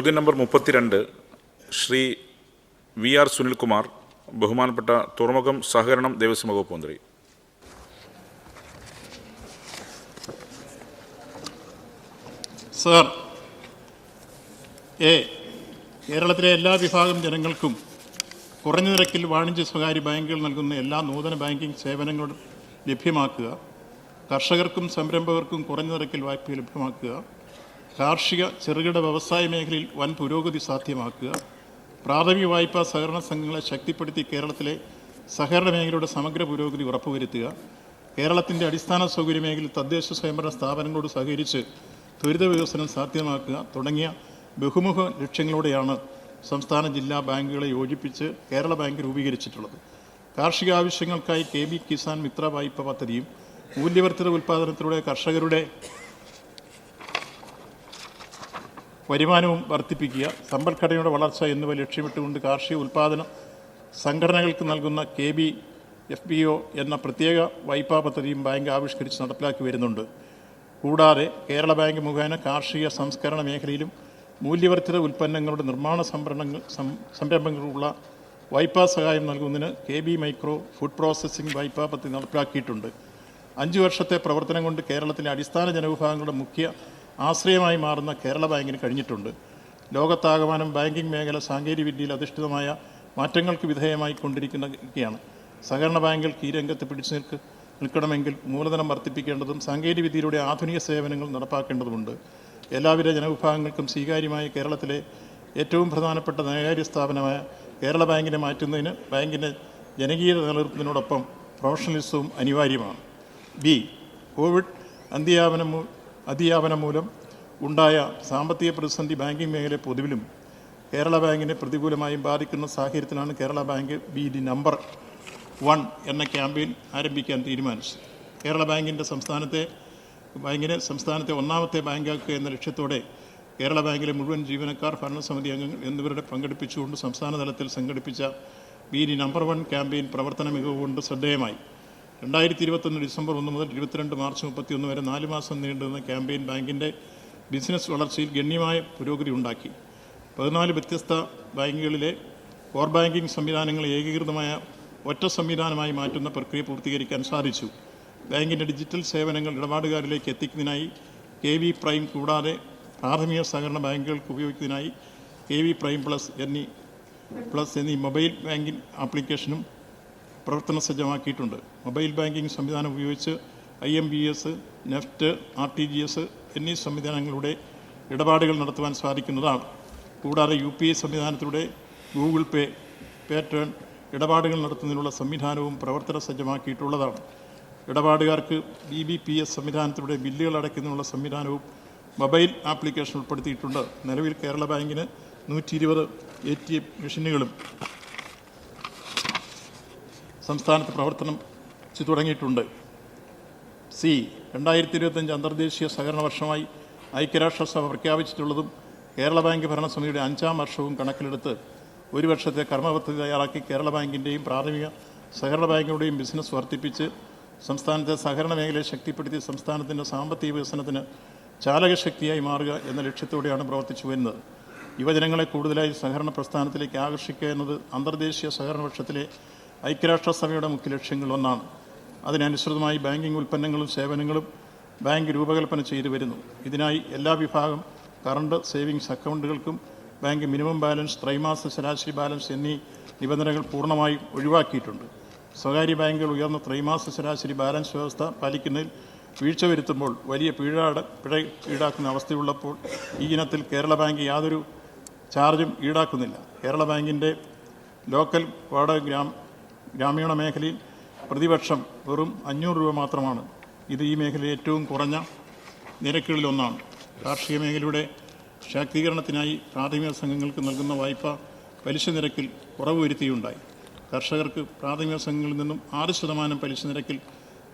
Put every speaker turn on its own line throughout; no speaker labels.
ചോദ്യം നമ്പർ മുപ്പത്തിരണ്ട്. Shri V R Sunilkumar ബഹുമാനപ്പെട്ട തുറമുഖം സഹകരണം ദേവസ്വം വകുപ്പ് മന്ത്രി.
സർ എ കേരളത്തിലെ എല്ലാ വിഭാഗം ജനങ്ങൾക്കും കുറഞ്ഞ നിരക്കിൽ വാണിജ്യ സ്വകാര്യ ബാങ്കുകൾ നൽകുന്ന എല്ലാ നൂതന ബാങ്കിംഗ് സേവനങ്ങളും ലഭ്യമാക്കുക കർഷകർക്കും സംരംഭകർക്കും കുറഞ്ഞ നിരക്കിൽ വായ്പ ലഭ്യമാക്കുക കാർഷിക ചെറുകിട വ്യവസായ മേഖലയിൽ വൻ പുരോഗതി സാധ്യമാക്കുക. പ്രാഥമിക വായ്പാ സഹകരണ സംഘങ്ങളെ ശക്തിപ്പെടുത്തി കേരളത്തിലെ സഹകരണ മേഖലയുടെ സമഗ്ര പുരോഗതി ഉറപ്പുവരുത്തുക. കേരളത്തിന്റെ അടിസ്ഥാന സൗകര്യ മേഖലയിൽ തദ്ദേശ സ്വയംഭരണ സ്ഥാപനങ്ങളോട് സഹകരിച്ച് ത്വരിത വികസനം സാധ്യമാക്കുക തുടങ്ങിയ ബഹുമുഖ ലക്ഷ്യങ്ങളോടെയാണ് സംസ്ഥാന ജില്ലാ ബാങ്കുകളെ യോജിപ്പിച്ച് കേരള ബാങ്ക് രൂപീകരിച്ചിട്ടുള്ളത്. കാർഷിക ആവശ്യങ്ങൾക്കായി കെ ബി കിസാൻ മിത്ര വായ്പ പദ്ധതിയും മൂല്യവർദ്ധിത ഉൽപ്പാദനത്തിലൂടെ കർഷകരുടെ വരുമാനവും വർദ്ധിപ്പിക്കുക സമ്പദ്ഘടനയുടെ വളർച്ച എന്നിവ ലക്ഷ്യമിട്ടുകൊണ്ട് കാർഷിക ഉൽപ്പാദന സംഘടനകൾക്ക് നൽകുന്ന K B F P O എന്ന പ്രത്യേക വായ്പാ പദ്ധതിയും ബാങ്ക് ആവിഷ്കരിച്ച് നടപ്പിലാക്കി വരുന്നുണ്ട്. കൂടാതെ കേരള ബാങ്ക് മുഖേന കാർഷിക സംസ്കരണ മേഖലയിലും മൂല്യവർദ്ധിത ഉൽപ്പന്നങ്ങളുടെ നിർമ്മാണ സംഭരണങ്ങൾ സംരംഭങ്ങൾക്കുള്ള വായ്പാ സഹായം നൽകുന്നതിന് K B micro food processing വായ്പാ പദ്ധതി നടപ്പിലാക്കിയിട്ടുണ്ട്. അഞ്ച് വർഷത്തെ പ്രവർത്തനം കൊണ്ട് കേരളത്തിലെ അടിസ്ഥാന ജനവിഭാഗങ്ങളുടെ മുഖ്യ ആശ്രയമായി മാറുന്ന കേരള ബാങ്കിന് കഴിഞ്ഞിട്ടുണ്ട്. ലോകത്താകമാനം ബാങ്കിംഗ് മേഖല സാങ്കേതിക വിദ്യയിൽ അധിഷ്ഠിതമായ മാറ്റങ്ങൾക്ക് വിധേയമായി കൊണ്ടിരിക്കുന്നതൊക്കെയാണ് സഹകരണ ബാങ്കുകൾക്ക് ഈ രംഗത്ത് പിടിച്ചു നിൽക്ക് നിൽക്കണമെങ്കിൽ മൂലധനം വർദ്ധിപ്പിക്കേണ്ടതും സാങ്കേതിക സാങ്കേതികവിദ്യയിലൂടെ ആധുനിക സേവനങ്ങൾ നടപ്പാക്കേണ്ടതുണ്ട് എല്ലാവിധ ജനവിഭാഗങ്ങൾക്കും സ്വീകാര്യമായ കേരളത്തിലെ ഏറ്റവും പ്രധാനപ്പെട്ട ധനകാര്യ സ്ഥാപനമായ കേരള ബാങ്കിനെ മാറ്റുന്നതിന് ബാങ്കിന്റെ ജനകീയ നിലനിർത്തുന്നതിനോടൊപ്പം പ്രൊഫഷണലിസവും അനിവാര്യമാണ്. ബി കോവിഡ് അന്ത്യയാപനം മൂ അതിയാപനം മൂലം ഉണ്ടായ സാമ്പത്തിക പ്രതിസന്ധി ബാങ്കിംഗ് മേഖല പൊതുവിലും കേരള ബാങ്കിനെ പ്രതികൂലമായും ബാധിക്കുന്ന സാഹചര്യത്തിലാണ് Kerala bank B D number one എന്ന ക്യാമ്പയിൻ ആരംഭിക്കാൻ തീരുമാനിച്ചു കേരള ബാങ്കിന്റെ സംസ്ഥാനത്തെ ബാങ്കിനെ സംസ്ഥാനത്തെ ഒന്നാമത്തെ ബാങ്കാക്കുക എന്ന ലക്ഷ്യത്തോടെ കേരള ബാങ്കിലെ മുഴുവൻ ജീവനക്കാർ ഭരണസമിതി അംഗങ്ങൾ എന്നിവരുടെ പങ്കെടുപ്പിച്ചുകൊണ്ട് സംസ്ഥാന തലത്തിൽ സംഘടിപ്പിച്ച B D number one campaign പ്രവർത്തന മികവ് കൊണ്ട് ശ്രദ്ധേയമായി. രണ്ടായിരത്തി ഇരുപത്തൊന്ന് ഡിസംബർ ഒന്ന് മുതൽ ഇരുപത്തിരണ്ട് മാർച്ച് മുപ്പത്തിയൊന്ന് വരെ നാല് മാസം നീണ്ടുന്ന ക്യാമ്പയിൻ ബാങ്കിന്റെ ബിസിനസ് വളർച്ചയിൽ ഗണ്യമായ പുരോഗതി ഉണ്ടാക്കി. പതിനാല് വ്യത്യസ്ത ബാങ്കുകളിലെ കോർ ബാങ്കിംഗ് സംവിധാനങ്ങൾ ഏകീകൃതമായ ഒറ്റ സംവിധാനമായി മാറ്റുന്ന പ്രക്രിയ പൂർത്തീകരിക്കാൻ സാധിച്ചു. ബാങ്കിന്റെ ഡിജിറ്റൽ സേവനങ്ങൾ ഇടപാടുകാരിലേക്ക് എത്തിക്കുന്നതിനായി കെ വി പ്രൈം കൂടാതെ പ്രാഥമിക സഹകരണ ബാങ്കുകൾക്ക് ഉപയോഗിക്കുന്നതിനായി കെ വി പ്രൈം പ്ലസ് എന്നീ പ്ലസ് എന്നീ മൊബൈൽ ബാങ്കിംഗ് ആപ്ലിക്കേഷനും പ്രവർത്തന സജ്ജമാക്കിയിട്ടുണ്ട്. മൊബൈൽ ബാങ്കിംഗ് സംവിധാനം ഉപയോഗിച്ച് I M B S NEFT R T G S എന്നീ സംവിധാനങ്ങളുടെ ഇടപാടുകൾ നടത്തുവാൻ സാധിക്കുന്നതാണ്. കൂടാതെ യു പി ഐ സംവിധാനത്തിലൂടെ ഗൂഗിൾ പേ പേറ്റേൺ ഇടപാടുകൾ നടത്തുന്നതിനുള്ള സംവിധാനവും പ്രവർത്തന സജ്ജമാക്കിയിട്ടുള്ളതാണ്. ഇടപാടുകാർക്ക് ബി ബി പി എസ് സംവിധാനത്തിലൂടെ ബില്ലുകൾ അടയ്ക്കുന്നതിനുള്ള സംവിധാനവും മൊബൈൽ ആപ്ലിക്കേഷൻ ഉൾപ്പെടുത്തിയിട്ടുണ്ട്. നിലവിൽ കേരള ബാങ്കിന് നൂറ്റി ഇരുപത് എ ടി എം മെഷീനുകളും സംസ്ഥാനത്ത് പ്രവർത്തനം തുടങ്ങിയിട്ടുണ്ട്. സി രണ്ടായിരത്തി ഇരുപത്തഞ്ച് അന്തർദേശീയ സഹകരണ വർഷമായി ഐക്യരാഷ്ട്രസഭ പ്രഖ്യാപിച്ചിട്ടുള്ളതും കേരള ബാങ്ക് ഭരണസമിതിയുടെ അഞ്ചാം വർഷവും കണക്കിലെടുത്ത് ഒരു വർഷത്തെ കർമ്മപദ്ധതി തയ്യാറാക്കി കേരള ബാങ്കിന്റെയും പ്രാഥമിക സഹകരണ ബാങ്കുകളുടെയും ബിസിനസ് വർദ്ധിപ്പിച്ച് സംസ്ഥാനത്തെ സഹകരണ മേഖലയെ ശക്തിപ്പെടുത്തി സംസ്ഥാനത്തിന്റെ സാമ്പത്തിക വികസനത്തിന് ചാലകശക്തിയായി മാറുക എന്ന ലക്ഷ്യത്തോടെയാണ് പ്രവർത്തിച്ചു വരുന്നത്. യുവജനങ്ങളെ കൂടുതലായി സഹകരണ പ്രസ്ഥാനത്തിലേക്ക് ആകർഷിക്കുക എന്നത് അന്തർദേശീയ സഹകരണ വർഷത്തിലെ ഐക്യരാഷ്ട്രസഭയുടെ മുഖ്യ ലക്ഷ്യങ്ങളിലൊന്നാണ് അതിനനുസൃതമായി ബാങ്കിംഗ് ഉൽപ്പന്നങ്ങളും സേവനങ്ങളും ബാങ്ക് രൂപകൽപ്പന ചെയ്തു വരുന്നു. ഇതിനായി എല്ലാ വിഭാഗം കറണ്ട് സേവിങ്സ് അക്കൗണ്ടുകൾക്കും ബാങ്ക് മിനിമം ബാലൻസ് ത്രൈമാസ ശരാശരി ബാലൻസ് എന്നീ നിബന്ധനകൾ പൂർണമായും ഒഴിവാക്കിയിട്ടുണ്ട്. സ്വകാര്യ ബാങ്കുകൾ ഉയർന്ന ത്രൈമാസ ശരാശരി ബാലൻസ് വ്യവസ്ഥ പാലിക്കുന്നതിൽ വീഴ്ച വരുത്തുമ്പോൾ വലിയ പിഴാട് പിഴ ഈടാക്കുന്ന അവസ്ഥയുള്ളപ്പോൾ ഈ ഇനത്തിൽ കേരള ബാങ്ക് യാതൊരു ചാർജും ഈടാക്കുന്നില്ല. കേരള ബാങ്കിന്റെ ലോക്കൽ വാടക ഗ്രാം ഗ്രാമീണ മേഖലയിൽ പ്രതിപക്ഷം വെറും അഞ്ഞൂറ് രൂപ മാത്രമാണ്. ഇത് ഈ മേഖലയിൽ ഏറ്റവും കുറഞ്ഞ നിരക്കുകളിലൊന്നാണ് കാർഷിക മേഖലയുടെ ശാക്തീകരണത്തിനായി പ്രാഥമിക സംഘങ്ങൾക്ക് നൽകുന്ന വായ്പ പലിശ നിരക്കിൽ കുറവ് വരുത്തിയുണ്ടായി. കർഷകർക്ക് പ്രാഥമിക സംഘങ്ങളിൽ നിന്നും ആറ് ശതമാനം പലിശ നിരക്കിൽ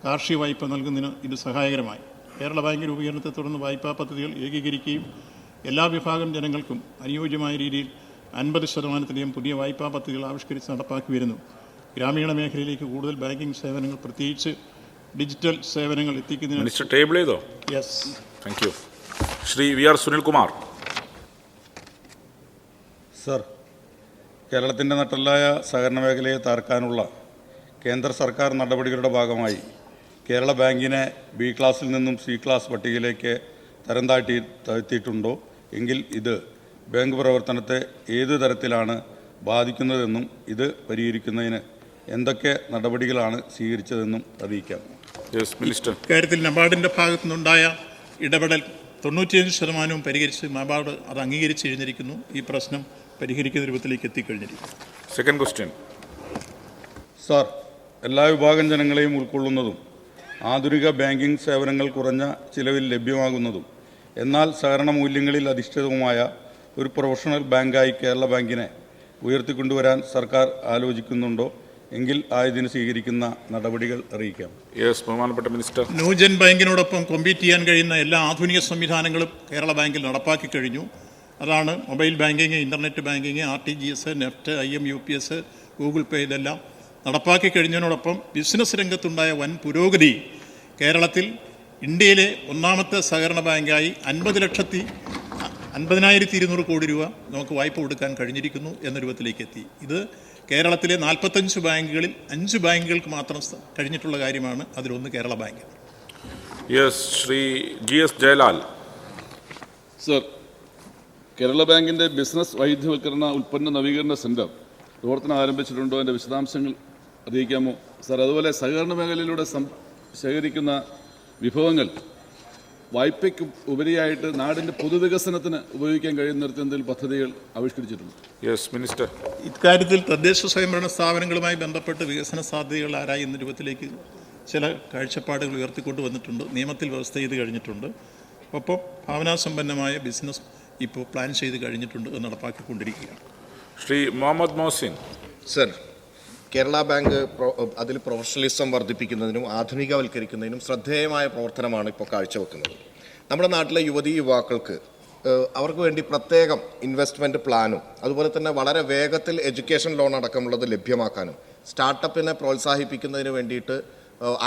കാർഷിക വായ്പ നൽകുന്നതിന് ഇത് സഹായകരമായി. കേരള ബാങ്ക് രൂപീകരണത്തെ തുടർന്ന് വായ്പാ പദ്ധതികൾ ഏകീകരിക്കുകയും എല്ലാ വിഭാഗം ജനങ്ങൾക്കും അനുയോജ്യമായ രീതിയിൽ അൻപത് ശതമാനത്തിലെയും പുതിയ വായ്പാ പദ്ധതികൾ ആവിഷ്കരിച്ച് നടപ്പാക്കി വരുന്നു. ഗ്രാമീണ മേഖലയിലേക്ക് കൂടുതൽ ബാങ്കിംഗ് സേവനങ്ങൾ പ്രത്യേകിച്ച് ഡിജിറ്റൽ സേവനങ്ങൾ എത്തിക്കുന്നതിന്
മിനിസ്റ്റർ ടേബിൾ ചെയ്തോ?
Yes
thank you Shri V R Sunilkumar.
Sir കേരളത്തിന്റെ നട്ടലായ സഹകരണ മേഖലയെ തകർക്കാനുള്ള കേന്ദ്ര സർക്കാർ നടപടികളുടെ ഭാഗമായി കേരള ബാങ്കിനെ ബി ക്ലാസ്സിൽ നിന്നും സി ക്ലാസ് പട്ടികയിലേക്ക് തരം താഴ്ത്തി താഴ്ത്തിയിട്ടുണ്ടോ? എങ്കിൽ ഇത് ബാങ്ക് പ്രവർത്തനത്തെ ഏത് തരത്തിലാണ് ബാധിക്കുന്നതെന്നും ഇത് പരിഹരിക്കുന്നതിന് എന്തൊക്കെ നടപടികളാണ് സ്വീകരിച്ചതെന്നും അറിയിക്കാം.
യെസ് മിനിസ്റ്റർ
കാര്യത്തിൽ നബാർഡിന്റെ ഭാഗത്തു നിന്നുണ്ടായ ഇടപെടൽ തൊണ്ണൂറ്റിയഞ്ച് ശതമാനവും പരിഹരിച്ച് നബാർഡ് അത് അംഗീകരിച്ച് കഴിഞ്ഞിരിക്കുന്നു ഈ പ്രശ്നം പരിഹരിക്കുന്ന രൂപത്തിലേക്ക് എത്തിക്കഴിഞ്ഞിരിക്കുന്നു.
സെക്കൻഡ് ക്വസ്റ്റ്യൻ
സാർ എല്ലാ വിഭാഗം ജനങ്ങളെയും ഉൾക്കൊള്ളുന്നതും ആധുനിക ബാങ്കിംഗ് സേവനങ്ങൾ കുറഞ്ഞ ചിലവിൽ ലഭ്യമാകുന്നതും എന്നാൽ സഹകരണ മൂല്യങ്ങളിൽ അധിഷ്ഠിതവുമായ ഒരു പ്രൊഫഷണൽ ബാങ്കായി കേരള ബാങ്കിനെ ഉയർത്തിക്കൊണ്ടുവരാൻ സർക്കാർ ആലോചിക്കുന്നുണ്ടോ? എങ്കിൽ ആയതിന് സ്വീകരിക്കുന്ന നടപടികൾ അറിയിക്കാം.
യെസ് ബഹുമാനപ്പെട്ട മിനിസ്റ്റർ.
ന്യൂജൻ ബാങ്കിനോടൊപ്പം കോമ്പീറ്റ് ചെയ്യാൻ കഴിയുന്ന എല്ലാ ആധുനിക സംവിധാനങ്ങളും കേരള ബാങ്കിൽ നടപ്പാക്കി കഴിഞ്ഞു. അതാണ് mobile banking internet banking R T G S NEFT I M U P S Google pay ഇതെല്ലാം നടപ്പാക്കി കഴിഞ്ഞതിനോടൊപ്പം ബിസിനസ് രംഗത്തുണ്ടായ വൻ പുരോഗതി കേരളത്തിൽ ഇന്ത്യയിലെ ഒന്നാമത്തെ സഹകരണ ബാങ്കായി അൻപത് ലക്ഷത്തി അൻപതിനായിരത്തി ഇരുന്നൂറ് കോടി രൂപ നമുക്ക് വായ്പ കൊടുക്കാൻ കഴിഞ്ഞിരിക്കുന്നു എന്ന രൂപത്തിലേക്ക് എത്തി. ഇത് കേരളത്തിലെ നാൽപ്പത്തഞ്ച് ബാങ്കുകളിൽ അഞ്ച് ബാങ്കുകൾക്ക് മാത്രം കഴിഞ്ഞിട്ടുള്ള കാര്യമാണ് അതിലൊന്ന് Kerala bank.
Yes Shri G S Jayalal.
Sir Kerala ബാങ്കിന്റെ ബിസിനസ് വൈവിധ്യവൽക്കരണ ഉൽപ്പന്ന നവീകരണ സെന്റർ പ്രവർത്തനം ആരംഭിച്ചിട്ടുണ്ടോ? എന്റെ വിശദാംശങ്ങൾ അറിയിക്കാമോ? സർ അതുപോലെ സഹകരണ മേഖലയിലൂടെ ശേഖരിക്കുന്ന വിഭവങ്ങൾ വായ്പയ്ക്ക് ഉപരിയായിട്ട് നാടിന്റെ പൊതുവികസനത്തിന് ഉപയോഗിക്കാൻ കഴിയുന്ന തരത്തിൽ എന്തെങ്കിലും പദ്ധതികൾ ആവിഷ്കരിച്ചിട്ടുണ്ട്.
യെസ് മിനിസ്റ്റർ
ഇക്കാര്യത്തിൽ തദ്ദേശ സ്വയംഭരണ സ്ഥാപനങ്ങളുമായി ബന്ധപ്പെട്ട് വികസന സാധ്യതകൾ ആരായുന്ന രൂപത്തിലേക്ക് ചില കാഴ്ചപ്പാടുകൾ ഉയർത്തിക്കൊണ്ട് വന്നിട്ടുണ്ട്. നിയമത്തിൽ വ്യവസ്ഥ ചെയ്ത് കഴിഞ്ഞിട്ടുണ്ട്. ഒപ്പം ഭാവനാസമ്പന്നമായ ബിസിനസ് ഇപ്പോൾ പ്ലാൻ ചെയ്ത് കഴിഞ്ഞിട്ടുണ്ട് എന്ന് നടപ്പാക്കിക്കൊണ്ടിരിക്കുകയാണ്.
ശ്രീ മുഹമ്മദ് മോഹസിൻ.
സർ കേരള ബാങ്ക് അതിൽ പ്രൊഫഷണലിസം വർദ്ധിപ്പിക്കുന്നതിനും ആധുനികവൽക്കരിക്കുന്നതിനും ശ്രദ്ധേയമായ പ്രവർത്തനമാണ് ഇപ്പോൾ കാഴ്ചവെക്കുന്നത്. നമ്മുടെ നാട്ടിലെ യുവതി യുവാക്കൾക്ക് അവർക്ക് വേണ്ടി പ്രത്യേകം ഇൻവെസ്റ്റ്മെന്റ് പ്ലാനും അതുപോലെ തന്നെ വളരെ വേഗത്തിൽ എഡ്യൂക്കേഷൻ ലോൺ അടക്കമുള്ളത് ലഭ്യമാക്കാനും സ്റ്റാർട്ടപ്പിനെ പ്രോത്സാഹിപ്പിക്കുന്നതിന് വേണ്ടിയിട്ട്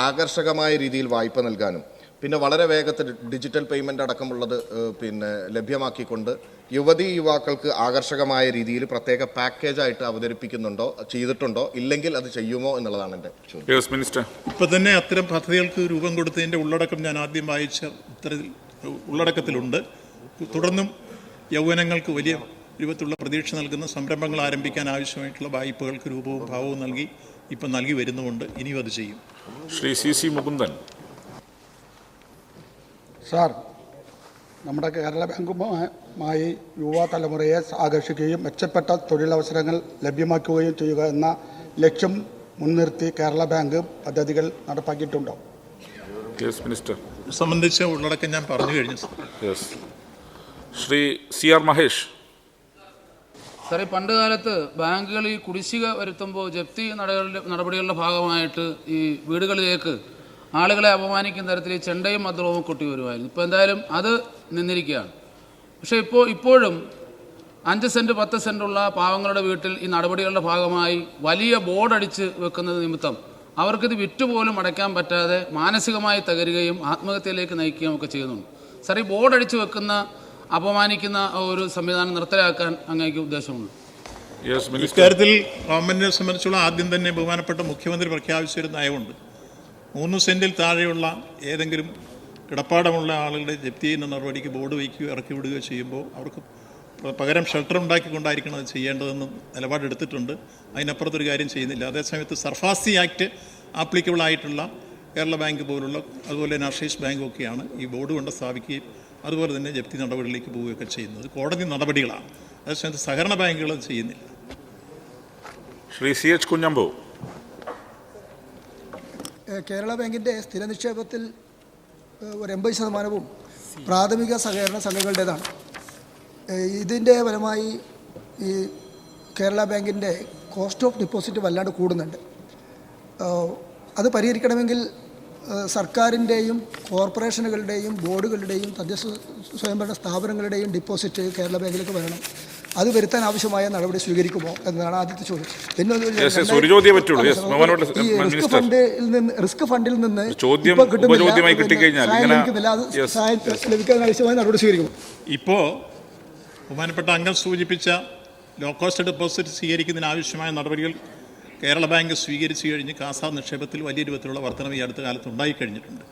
ആകർഷകമായ രീതിയിൽ വായ്പ നൽകാനും പിന്നെ വളരെ വേഗത്തിൽ ഡിജിറ്റൽ പേയ്മെന്റ് അടക്കമുള്ളത് പിന്നെ ലഭ്യമാക്കിക്കൊണ്ട് യുവതി യുവാക്കൾക്ക് ആകർഷകമായ രീതിയിൽ പ്രത്യേക പാക്കേജായിട്ട് അവതരിപ്പിക്കുന്നുണ്ടോ ചെയ്തിട്ടുണ്ടോ ഇല്ലെങ്കിൽ അത് ചെയ്യുമോ എന്നുള്ളതാണ് എന്റെ ചോദ്യം.
Yes minister.
ഇപ്പം തന്നെ അത്തരം പദ്ധതികൾക്ക് രൂപം കൊടുത്തതിന്റെ ഉള്ളടക്കം ഞാൻ ആദ്യം വായിച്ച ഇത്തരത്തിൽ ഉള്ളടക്കത്തിലുണ്ട്. തുടർന്നും യൗവനങ്ങൾക്ക് വലിയ രൂപത്തിലുള്ള പ്രതീക്ഷ നൽകുന്ന സംരംഭങ്ങൾ ആരംഭിക്കാൻ ആവശ്യമായിട്ടുള്ള വായ്പകൾക്ക് രൂപവും ഭാവവും നൽകി ഇപ്പം നൽകി വരുന്നുമുണ്ട്. ഇനിയും അത് ചെയ്യും.
Shri C C Mukundan.
Sir നമ്മുടെ കേരള ബാങ്കുമായി യുവ തലമുറയെ ആകർഷിക്കുകയും മെച്ചപ്പെട്ട തൊഴിലവസരങ്ങൾ ലഭ്യമാക്കുകയും ചെയ്യുക എന്ന ലക്ഷ്യം മുൻനിർത്തി കേരള ബാങ്ക് പദ്ധതികൾ നടപ്പാക്കിയിട്ടുണ്ടോ?
മിനിസ്റ്റർ
സംബന്ധിച്ച് ഉള്ളടക്കം ഞാൻ പറഞ്ഞു കഴിഞ്ഞു
yes Shri C R Mahesh.
സാറേ പണ്ട് കാലത്ത് ബാങ്കുകൾ ഈ കുടിശ്ശിക വരുത്തുമ്പോൾ ജപ്തി നടപടികളുടെ നടപടികളുടെ ഭാഗമായിട്ട് ഈ വീടുകളിലേക്ക് ആളുകളെ അപമാനിക്കുന്ന തരത്തിൽ ഈ ചെണ്ടയും മദ്രവും കൊട്ടി വരുമായിരുന്നു. ഇപ്പോൾ എന്തായാലും അത് നിന്നിരിക്കുകയാണ്. പക്ഷേ ഇപ്പോൾ ഇപ്പോഴും അഞ്ച് സെന്റ് പത്ത് സെന്റുള്ള പാവങ്ങളുടെ വീട്ടിൽ ഈ നടപടികളുടെ ഭാഗമായി വലിയ ബോർഡടിച്ച് വെക്കുന്നത് നിമിത്തം അവർക്കിത് വിറ്റുപോലും അടയ്ക്കാൻ പറ്റാതെ മാനസികമായി തകരുകയും ആത്മഹത്യയിലേക്ക് നയിക്കുകയും ഒക്കെ ചെയ്യുന്നുണ്ട്. സാർ ഈ ബോർഡ് അടിച്ച് വെക്കുന്ന അപമാനിക്കുന്ന ഒരു സംവിധാനം നിർത്തലാക്കാൻ അങ്ങേക്ക് ഉദ്ദേശമുണ്ട്.
ഇക്കാര്യത്തിൽ ഗവൺമെന്റിനെ സംബന്ധിച്ചുള്ള ആദ്യം തന്നെ ബഹുമാനപ്പെട്ട മുഖ്യമന്ത്രി പ്രഖ്യാപിച്ചിരുന്ന നയമുണ്ട്. മൂന്ന് സെന്റിൽ താഴെയുള്ള ഏതെങ്കിലും കിടപ്പാടമുള്ള ആളുകളെ ജപ്തി ചെയ്യുന്ന നടപടിക്ക് ബോർഡ് വയ്ക്കുകയോ ഇറക്കി വിടുകയോ ചെയ്യുമ്പോൾ അവർക്ക് പകരം ഷെൽട്ടർ ഉണ്ടാക്കിക്കൊണ്ടായിരിക്കണം അത് ചെയ്യേണ്ടതെന്ന് നിലപാടെടുത്തിട്ടുണ്ട്. അതിനപ്പുറത്തൊരു കാര്യം ചെയ്യുന്നില്ല. അതേസമയത്ത് സർഫാസി ആക്ട് ആപ്ലിക്കബിൾ ആയിട്ടുള്ള കേരള ബാങ്ക് പോലുള്ള അതുപോലെ നാഷണലൈസ് ബാങ്കും ഒക്കെയാണ് ഈ ബോർഡ് കൊണ്ട് സ്ഥാപിക്കുകയും അതുപോലെ തന്നെ ജപ്തി നടപടികളിലേക്ക് പോവുകയൊക്കെ ചെയ്യുന്നത്. കോടതി നടപടികളാണ്. അതേസമയത്ത് സഹകരണ ബാങ്കുകൾ ചെയ്യുന്നില്ല.
Shri C H Kunhambu.
Kerala ബാങ്കിന്റെ സ്ഥിര നിക്ഷേപത്തിൽ ഒരു എൺപത് ശതമാനവും പ്രാഥമിക സഹകരണ സംഘങ്ങളുടേതാണ്. ഇതിന്റെ ഫലമായി ഈ കേരള ബാങ്കിന്റെ കോസ്റ്റ് ഓഫ് ഡിപ്പോസിറ്റ് വല്ലാണ്ട് കൂടുന്നുണ്ട്. അത് പരിഹരിക്കണമെങ്കിൽ സർക്കാരിന്റെയും കോർപ്പറേഷനുകളുടെയും ബോർഡുകളുടെയും തദ്ദേശ സ്വയംഭരണ സ്ഥാപനങ്ങളുടെയും ഡിപ്പോസിറ്റ് കേരള ബാങ്കിലേക്ക് വരണം. അത് വരുത്താൻ ആവശ്യമായ നടപടി സ്വീകരിക്കുമോ എന്നതാണ് ആദ്യത്തെ ചോദ്യം. റിസ്ക് ഫണ്ടിൽ നിന്ന് റിസ്ക് ഫണ്ടിൽ നിന്ന്
ചോദ്യം
ഇപ്പൊ ലഭിക്കാൻ ആവശ്യമായ നടപടി സ്വീകരിക്കും
ഇപ്പോൾ ബഹുമാനപ്പെട്ട അംഗം സൂചിപ്പിച്ച ലോ കോസ്റ്റ് ഡെപ്പോസിറ്റ് സ്വീകരിക്കുന്നതിന് ആവശ്യമായ നടപടികൾ കേരള ബാങ്ക് സ്വീകരിച്ചു കഴിഞ്ഞ് കാസ നിക്ഷേപത്തിൽ വലിയ രൂപത്തിലുള്ള വർധനവ് ഈ അടുത്ത കാലത്ത് ഉണ്ടായിക്കഴിഞ്ഞിട്ടുണ്ട്.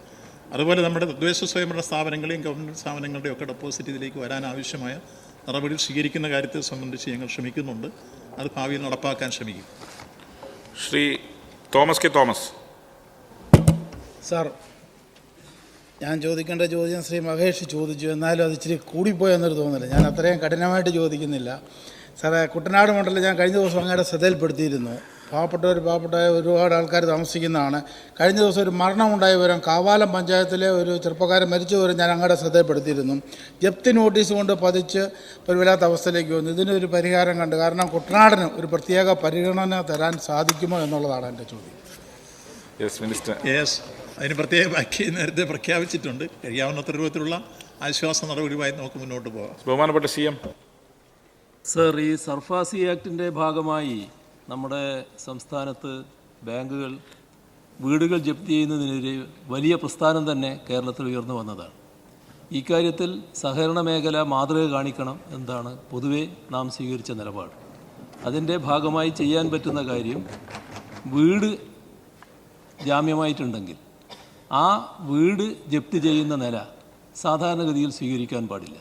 അതുപോലെ നമ്മുടെ തദ്ദേശ സ്വയംഭരണ സ്ഥാപനങ്ങളെയും ഗവൺമെന്റ് സ്ഥാപനങ്ങളുടെയും ഒക്കെ ഡെപ്പോസിറ്റ് ഇതിലേക്ക് വരാൻ ആവശ്യമായ നടപടികൾ സ്വീകരിക്കുന്ന കാര്യത്തെ സംബന്ധിച്ച് ഞങ്ങൾ ശ്രമിക്കുന്നുണ്ട്. അത് ഭാവിയിൽ നടപ്പാക്കാൻ ശ്രമിക്കും.
ശ്രീ തോമസ് കെ തോമസ്.
സാർ ഞാൻ ചോദിക്കേണ്ട ചോദ്യം ശ്രീ മഹേഷ് ചോദിച്ചു. എന്നാലും അത് ഇച്ചിരി കൂടിപ്പോയെന്നൊരു തോന്നില്ല ഞാൻ അത്രയും കഠിനമായിട്ട് ചോദിക്കുന്നില്ല. സാറേ കുട്ടനാട് മണ്ഡലം ഞാൻ കഴിഞ്ഞ ദിവസം അങ്ങയുടെ ശ്രദ്ധയിൽപ്പെടുത്തിയിരുന്നു. പാവപ്പെട്ടവർ പാവപ്പെട്ടായ ഒരുപാട് ആൾക്കാർ താമസിക്കുന്നതാണ്. കഴിഞ്ഞ ദിവസം ഒരു മരണമുണ്ടായ വിവരം കാവാലം പഞ്ചായത്തിലെ ഒരു ചെറുപ്പക്കാരൻ മരിച്ച വിവരം ഞാൻ അങ്ങയുടെ ശ്രദ്ധയിൽപ്പെടുത്തിയിരുന്നു. ജപ്തി നോട്ടീസ് കൊണ്ട് പതിച്ച് ഒരു വല്ലാത്ത അവസ്ഥയിലേക്ക് വന്നു. ഇതിനൊരു പരിഹാരം കണ്ട് കാരണം കുട്ടനാടിന് ഒരു പ്രത്യേക പരിഗണന തരാൻ സാധിക്കുമോ എന്നുള്ളതാണ് എന്റെ ചോദ്യം.
യെസ് മിനിസ്റ്റർ
യെസ് അതിന് പ്രത്യേക ബാക്കി നേരത്തെ പ്രഖ്യാപിച്ചിട്ടുണ്ട്. കഴിയാവുന്നത്ര രൂപത്തിലുള്ള ആശ്വാസ നടപടിയുമായി നമുക്ക് മുന്നോട്ട് പോകാം.
ബഹുമാനപ്പെട്ട സി എം.
സർ ഈ സർഫാസി ആക്ടിന്റെ ഭാഗമായി നമ്മുടെ സംസ്ഥാനത്ത് ബാങ്കുകൾ വീടുകൾ ജപ്തി ചെയ്യുന്നതിനെതിരെ വലിയ പ്രസ്ഥാനം തന്നെ കേരളത്തിൽ ഉയർന്നു വന്നതാണ്. ഇക്കാര്യത്തിൽ സഹകരണ മേഖല മാതൃക കാണിക്കണം എന്നാണ് പൊതുവെ നാം സ്വീകരിച്ച നിലപാട്. അതിന്റെ ഭാഗമായി ചെയ്യാൻ പറ്റുന്ന കാര്യം വീട് ജാമ്യമായിട്ടുണ്ടെങ്കിൽ ആ വീട് ജപ്തി ചെയ്യുന്ന നില സാധാരണഗതിയിൽ സ്വീകരിക്കാൻ പാടില്ല.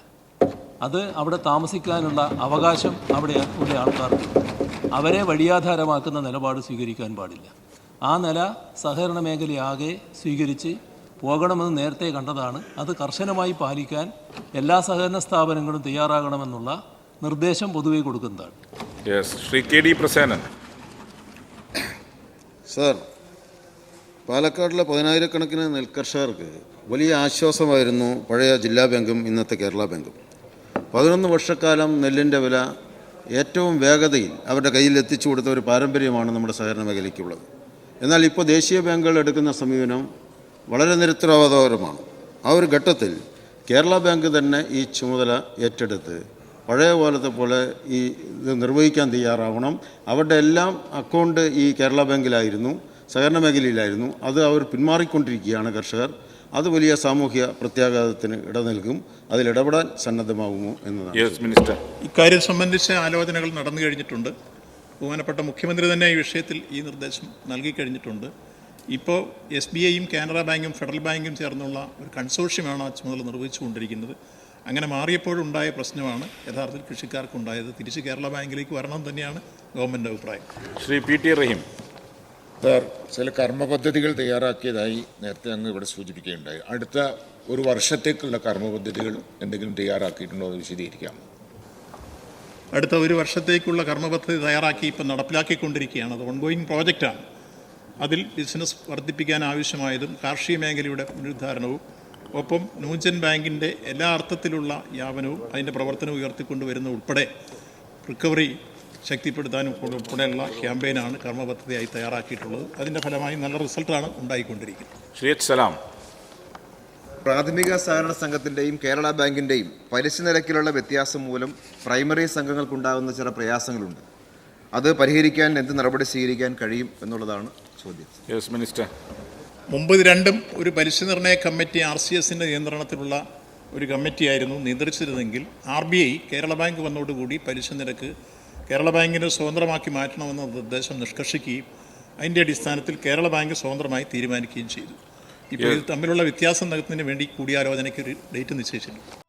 അത് അവിടെ താമസിക്കാനുള്ള അവകാശം അവിടെ ഉള്ള ആൾക്കാർക്ക് അവരെ വഴിയാധാരമാക്കുന്ന നിലപാട് സ്വീകരിക്കാൻ പാടില്ല. ആ നില സഹകരണ മേഖലയാകെ സ്വീകരിച്ച് പോകണമെന്ന് നേരത്തെ കണ്ടതാണ്. അത് കർശനമായി പാലിക്കാൻ എല്ലാ സഹകരണ സ്ഥാപനങ്ങളും തയ്യാറാകണമെന്നുള്ള നിർദ്ദേശം പൊതുവെ കൊടുക്കുന്നതാണ്.
Yes Shri K D Prasenan.
Sir പാലക്കാടിലെ പതിനായിരക്കണക്കിന് നെൽകർഷകർക്ക് വലിയ ആശ്വാസമായിരുന്നു പഴയ ജില്ലാ ബാങ്കും ഇന്നത്തെ കേരള ബാങ്കും. പതിനൊന്ന് വർഷക്കാലം നെല്ലിന്റെ വില ഏറ്റവും വേഗതയിൽ അവരുടെ കയ്യിൽ എത്തിച്ചു കൊടുത്ത ഒരു പാരമ്പര്യമാണ് നമ്മുടെ സഹകരണ മേഖലയ്ക്കുള്ളത്. എന്നാൽ ഇപ്പോൾ ദേശീയ ബാങ്കുകൾ എടുക്കുന്ന സമീപനം വളരെ നിരുത്തരവാദപരമാണ് ആ ഒരു ഘട്ടത്തിൽ കേരള ബാങ്ക് തന്നെ ഈ ചുമതല ഏറ്റെടുത്ത് പഴയ പോലത്തെ പോലെ ഈ ഇത് നിർവഹിക്കാൻ തയ്യാറാവണം. അവരുടെ എല്ലാം അക്കൗണ്ട് ഈ കേരള ബാങ്കിലായിരുന്നു സഹകരണ മേഖലയിലായിരുന്നു. അത് അവർ പിന്മാറിക്കൊണ്ടിരിക്കുകയാണ് കർഷകർ. അത് വലിയ സാമൂഹ്യ പ്രത്യാഘാതത്തിന് ഇട നൽകും അതിലിടപെടാൻ സന്നദ്ധമാകുമോ എന്നതാണ്
യെസ് മിനിസ്റ്റർ
ഇക്കാര്യം സംബന്ധിച്ച ആലോചനകൾ നടന്നു കഴിഞ്ഞിട്ടുണ്ട്. ബഹുമാനപ്പെട്ട മുഖ്യമന്ത്രി തന്നെ ഈ വിഷയത്തിൽ ഈ നിർദ്ദേശം നൽകി കഴിഞ്ഞിട്ടുണ്ട്. ഇപ്പോൾ എസ് ബി ഐയും കാനറ ബാങ്കും ഫെഡറൽ ബാങ്കും ചേർന്നുള്ള ഒരു കൺസോർഷ്യമാണ് ആ ചുമതല നിർവഹിച്ചുകൊണ്ടിരിക്കുന്നത്. അങ്ങനെ മാറിയപ്പോഴുണ്ടായ പ്രശ്നമാണ് യഥാർത്ഥത്തിൽ കൃഷിക്കാർക്കുണ്ടായത്. തിരിച്ച് കേരള ബാങ്കിലേക്ക് വരണം തന്നെയാണ് ഗവൺമെന്റ് അഭിപ്രായം.
Shri P T Rahim.
Sir ചില കർമ്മപദ്ധതികൾ തയ്യാറാക്കിയതായി നേരത്തെ അങ്ങ് ഇവിടെ സൂചിപ്പിക്കുകയുണ്ടായി. അടുത്ത ഒരു വർഷത്തേക്കുള്ള കർമ്മപദ്ധതികൾ എന്തെങ്കിലും തയ്യാറാക്കിയിട്ടുണ്ടോ എന്ന് വിശദീകരിക്കാം.
അടുത്ത ഒരു വർഷത്തേക്കുള്ള കർമ്മപദ്ധതി തയ്യാറാക്കി ഇപ്പം നടപ്പിലാക്കിക്കൊണ്ടിരിക്കുകയാണ്. അത് ഓൺഗോയിങ് പ്രോജക്റ്റാണ് അതിൽ ബിസിനസ് വർദ്ധിപ്പിക്കാൻ ആവശ്യമായതും കാർഷിക മേഖലയുടെ പുനരുദ്ധാരണവും ഒപ്പം നൂജൻ ബാങ്കിന്റെ എല്ലാ അർത്ഥത്തിലുള്ള യാപനവും അതിന്റെ പ്രവർത്തനം ഉയർത്തിക്കൊണ്ടുവരുന്ന ഉൾപ്പെടെ റിക്കവറി ശക്തിപ്പെടുത്താനും ഉൾപ്പെടെയുള്ള ക്യാമ്പയിനാണ് കർമ്മപദ്ധതിയായി തയ്യാറാക്കിയിട്ടുള്ളത്. അതിന്റെ ഫലമായി നല്ല റിസൾട്ടാണ് ഉണ്ടായിക്കൊണ്ടിരിക്കുന്നത്.
ശ്രീ എച്ച് സലാം.
പ്രാഥമിക സഹകരണ സംഘത്തിന്റെയും കേരള ബാങ്കിന്റെയും പലിശ നിരക്കിലുള്ള വ്യത്യാസം മൂലം പ്രൈമറി സംഘങ്ങൾക്കുണ്ടാകുന്ന ചില പ്രയാസങ്ങളുണ്ട്. അത് പരിഹരിക്കാൻ എന്ത് നടപടി സ്വീകരിക്കാൻ കഴിയും എന്നുള്ളതാണ് ചോദ്യം.
Yes minister.
മുമ്പ് ഇത് രണ്ടും ഒരു പലിശ നിർണയ കമ്മിറ്റി ആർ സി എസിന്റെ നിയന്ത്രണത്തിലുള്ള ഒരു കമ്മിറ്റിയായിരുന്നു നിയന്ത്രിച്ചിരുന്നെങ്കിൽ R B I Kerala bank വന്നോടുകൂടി പലിശ നിരക്ക് കേരള ബാങ്കിനെ സ്വതന്ത്രമാക്കി മാറ്റണമെന്ന നിർദ്ദേശം നിഷ്കർഷിക്കുകയും അതിന്റെ അടിസ്ഥാനത്തിൽ കേരള ബാങ്ക് സ്വതന്ത്രമായി തീരുമാനിക്കുകയും ചെയ്തു. ഇപ്പോൾ ഇത് തമ്മിലുള്ള വ്യത്യാസം നികത്തുന്നതിന് വേണ്ടി കൂടിയാലോചനയ്ക്ക് ഒരു ഡേറ്റ് നിശ്ചയിച്ചിട്ടുണ്ട്.